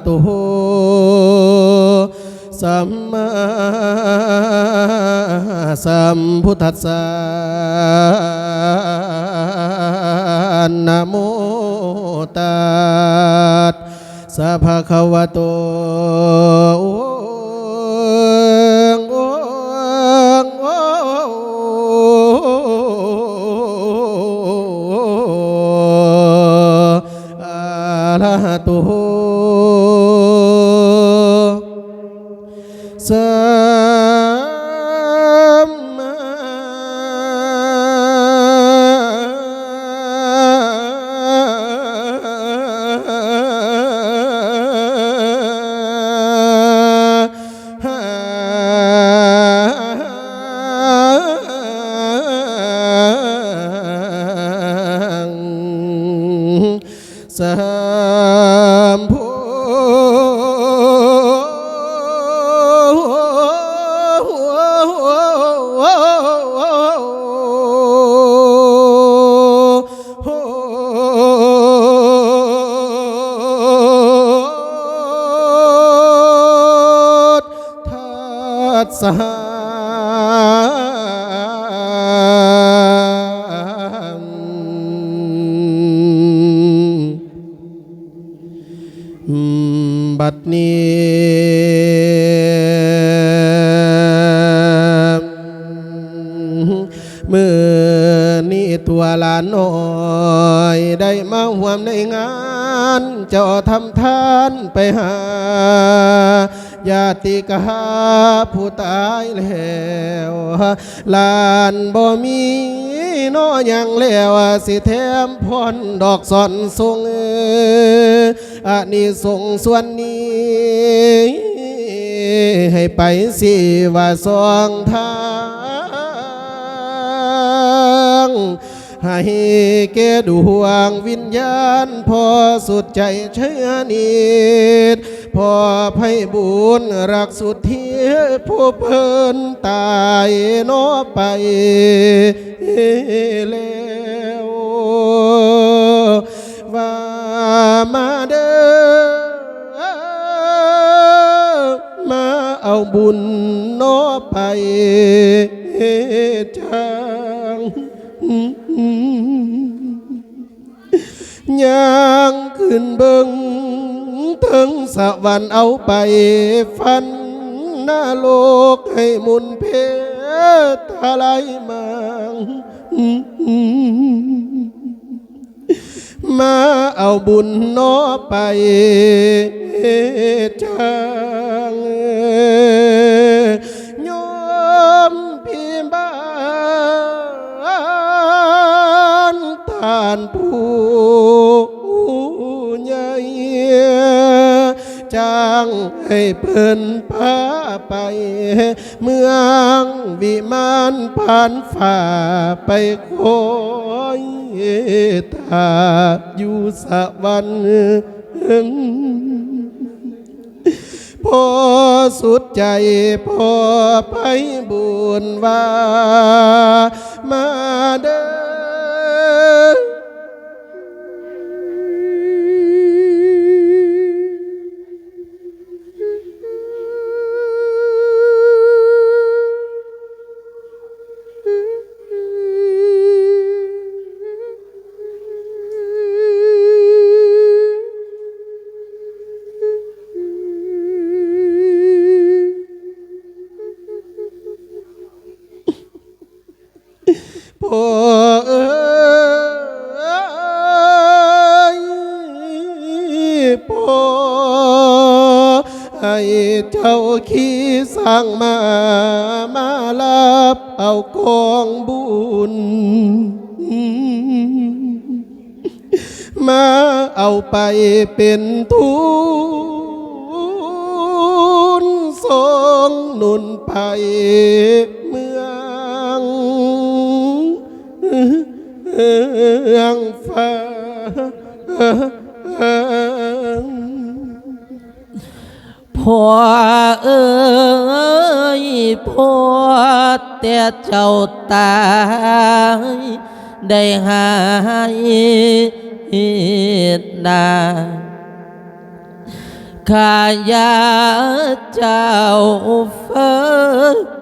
ระหะโตสัมมาสัมพุทธัสสะนะโมตัสสะภะคะวะโตโอะระหะโต สัมพุทัสส บัดนี้มือนี้ตัวลานน้อยได้มาห่วมในงานเจ้าทำทานไปหาญาติกาผู้ตายแล้วลานบ่มี น้อยังแล้วสิแถมพรดอกสอนทรงอันนี้ส่งส์ส่วนนี้ ให้ไปสิว่าสองทางให้แก่ดวงวิญญาณพอสุดใจเชื่อนิด พอไพบุญรักสุดเทียผู้เพิ่นตายโนอไปแล้วว่ามาเด้อมาเอาบุญโนอไปจังย่างขึ้นเบิง สวรรค์เอาไปฟันหน้าโลกให้มุนเพทลายมังมาเอาบุญน้อไปจัง ให้เพิ่นพาไป เมืองวิมานผ่านฝ่าไปโคยตาอยู่สวรรค์พอสุดใจพอไปบุญว่า มาเด้อ พ่อเอ้ยพอให้เจ้าขี้สั่งมามารับเอากองบุญ มาเอาไปเป็นทุนส่งนุนไป องฟ้าพ่อเอ้ยพ่อแต่เจ้าตายได้หายนาขายาเจ้าเฟ้ห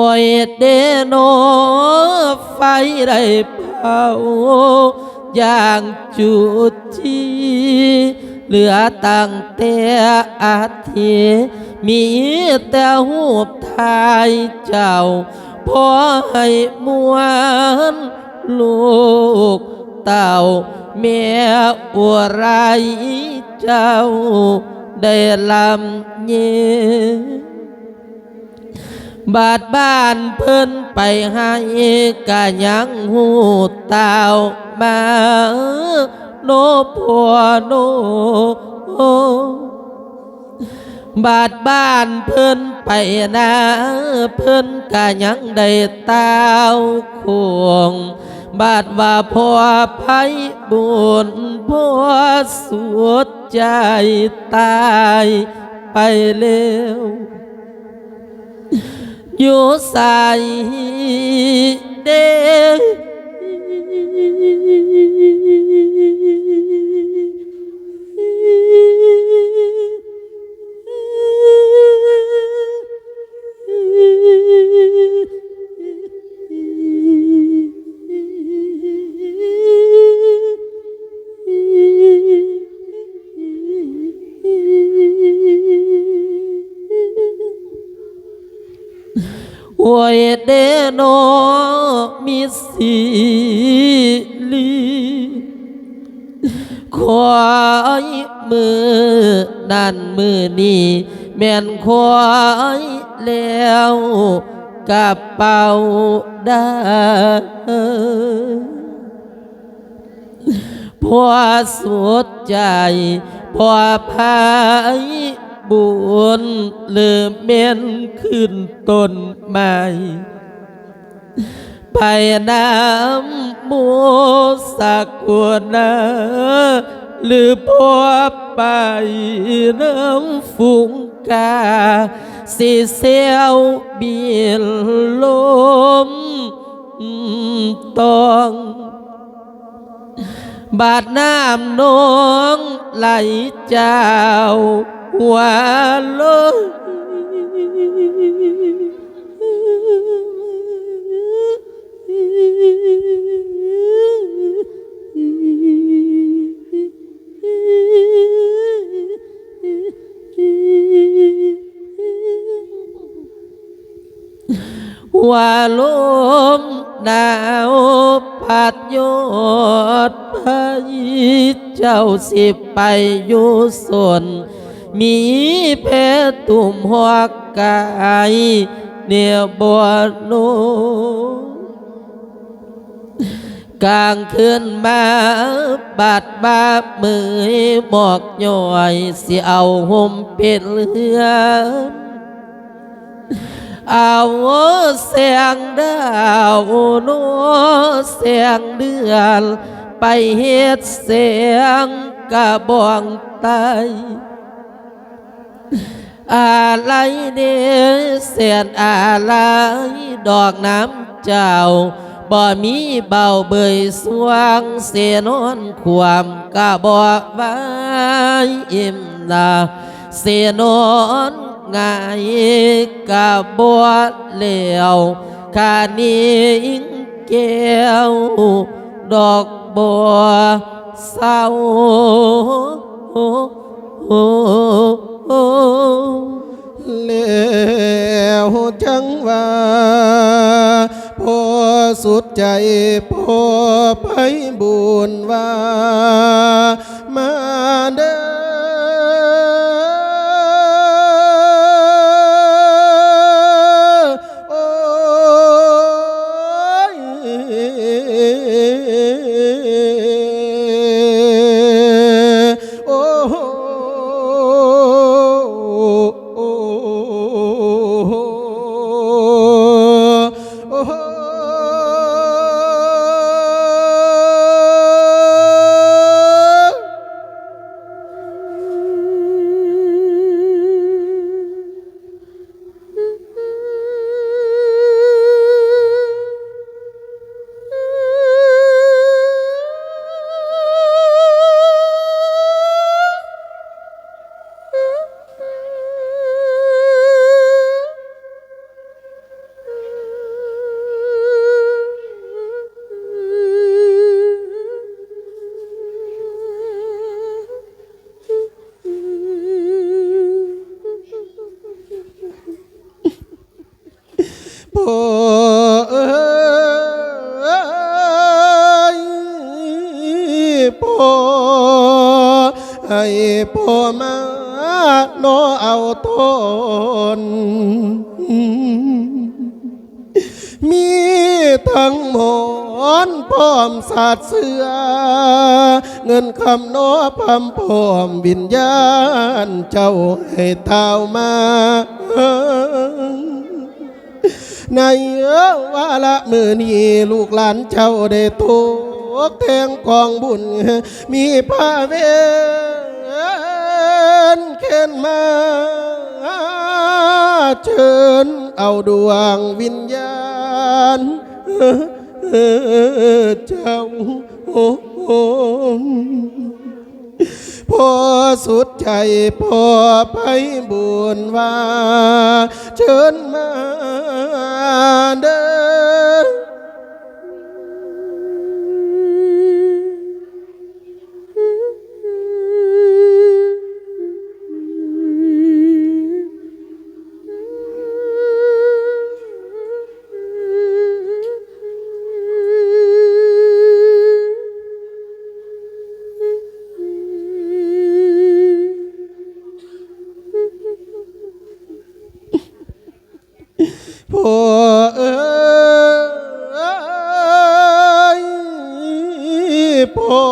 วยเดโนไฟไดเผาอย่างจุดที่เหลือตั้งแต่อาทิมีแต่หูปทายเจ้าพอให้มวนลูกเต่าแม่อัวไรเจ้าได้ลำเย บาดบ้านเพิ่นไปให้กะยังหูเต่ามาโนพัวโนบาดบ้านเพิ่นไปนาเพิ่นกะยังได้เต้าควงบาดว่าพ่อไพบุญพ่อสวดใจตายไปแล้ว อยู่ใส่เเดโนมีสีลีคอยมือนั่นมือนี่แม่นคอยแล้วกระเป๋าได้พอสุดใจพอพายบุญเลืมเม่นขึ้นต้นไม้ ไปน้ำมูสักกัวนาหรือพอไปน้ำฝูงกาสิเสียวบินลมตองบาดน้ำนองไหลเจ้าหัวลย ว่าลมหนาวพัดยอดพายเจ้าสิไปอยู่ส่วนมีเพตุ่มหัวกาย เนี่ยบัวโน กลางคืนมาบาดบามือหมอกย่อยสิเอาห่มเป็นเรือเอาเสียงดาวนัวเสียงเดือนไปเฮ็ดเสียงกระบองไตอะไรเด้เสียนอะไรดอกน้ำเจ้า บ่มีเบาเบยสวงเสียนอนความกะบอกไว้อิ่มลาเสียนอนง่ายกะบวเหลวคานิ่งแก้วดอกบัวเศร้า แล้วจังว่าพอสุดใจพอไปบุญว่ามาเด้อ ให้พ่อมาโนเอาตนมีทั้งหมอนพร้อมสาดเสือ เงินคำโนพำพร้อมวิญญาณเจ้าให้เท้ามาในเอวาละมือนี้ลูกหลานเจ้าได้ตกแทงกองบุญ มีผ้าเว นเข็นมา เชิญเอาดวงวิญญาณเจ้าพอสุดใจพอไปบุญว่า เชิญมาเด้อ พ่อ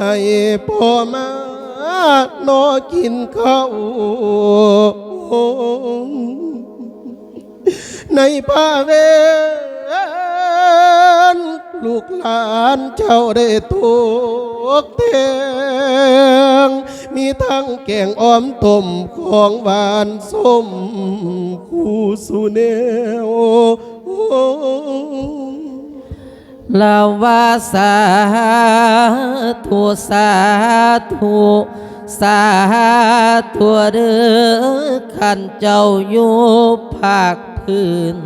ให้พ่อมานอกินข้าวในผ้าเวนลูกหลานเจ้าได้ตกเตียงมีทั้งแกงอ้อมต้มของหวานส้มคู่สุเนว ลาว่าสาธุสาธุสาธุเด้อขันเจ้าอยู่ภาคพื้น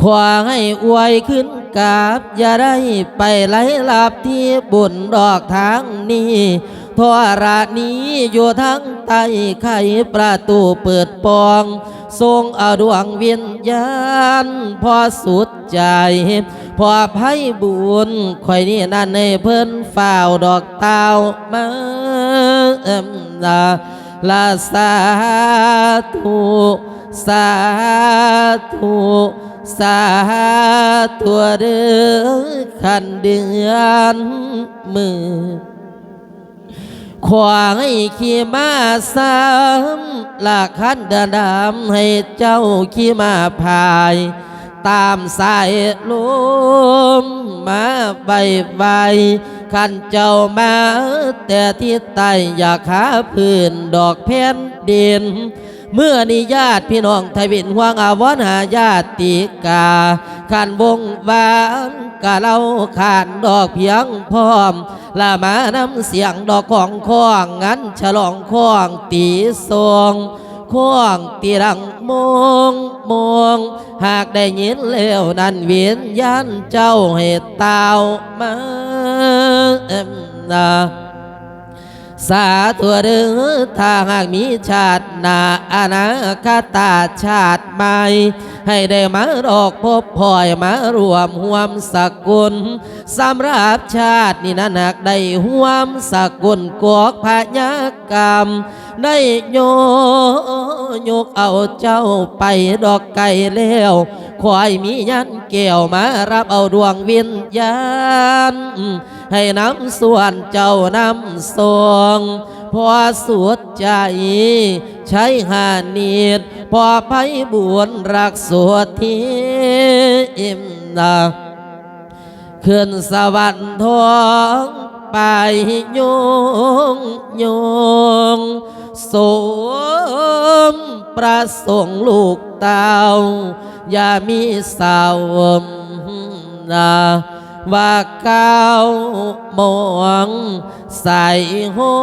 ขวาให้อวยขึ้นกาบ อย่าได้ไปไหลหลับที่บุญดอกทางนี้ทวรานี้อยู่ทั้งใต้ไขประตูเปิดปอง ทรงเอาดวงเวิญญาณพอสุดใจ พอไพ่บุญคอยนี่นั่นในเพิ่นฝ่าวดอกเตามาเอ็มลาลาสาธุสาธุสาธุเด้อขันเดือนมือ ขวางให้ขี่มาสามลากขันดินดำให้เจ้าขี่มาพาย ตามสายลมมาใบใบขันเจ้ามา แต่ที่ใต้อยากหาพื้นดอกแผ่นดินเมื่อนิญาติพี่น้องไทยวินหวงอาวรณ์หาญาติกาขันวงวาน กะเราขานดอกเพียงพร้อมละมานำเสียงดอกของข้องงั้นฉลองข้องตีทรงข้องตีรังมองมองหากได้ยินเล้วนั้นเวียนยันเจ้าให้ตามาเอ็มนา สาธุเด้อถ้าหากมีชาติหนาอนาคตาชาติใหม่ ให้ได้มาดอกพบพลอยมารวมห่วมสกุลสำหรับชาตินี้นันหากได้ห่วมสกุลกอกพญากรรม ได้โยยกเอาเจ้าไปดอกไก่แล้ว ควายมียันแก้วมารับเอาดวงวิญญาณ ให้น้ำส่วนเจ้าน้ำทรงพอสุดใจ ใช้หานีดพอไพบุญรักสวดทีอิมนาขึ้นสวรรค์ทองไปยงยงสมประสงค์ลูกเตาอย่า มีสาวนาว่าก้าวมองใส่ห้อ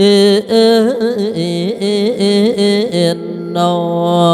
เออองโอ้ยเออเออเออเออโอ้โอ้เออเออเออเออเออนอม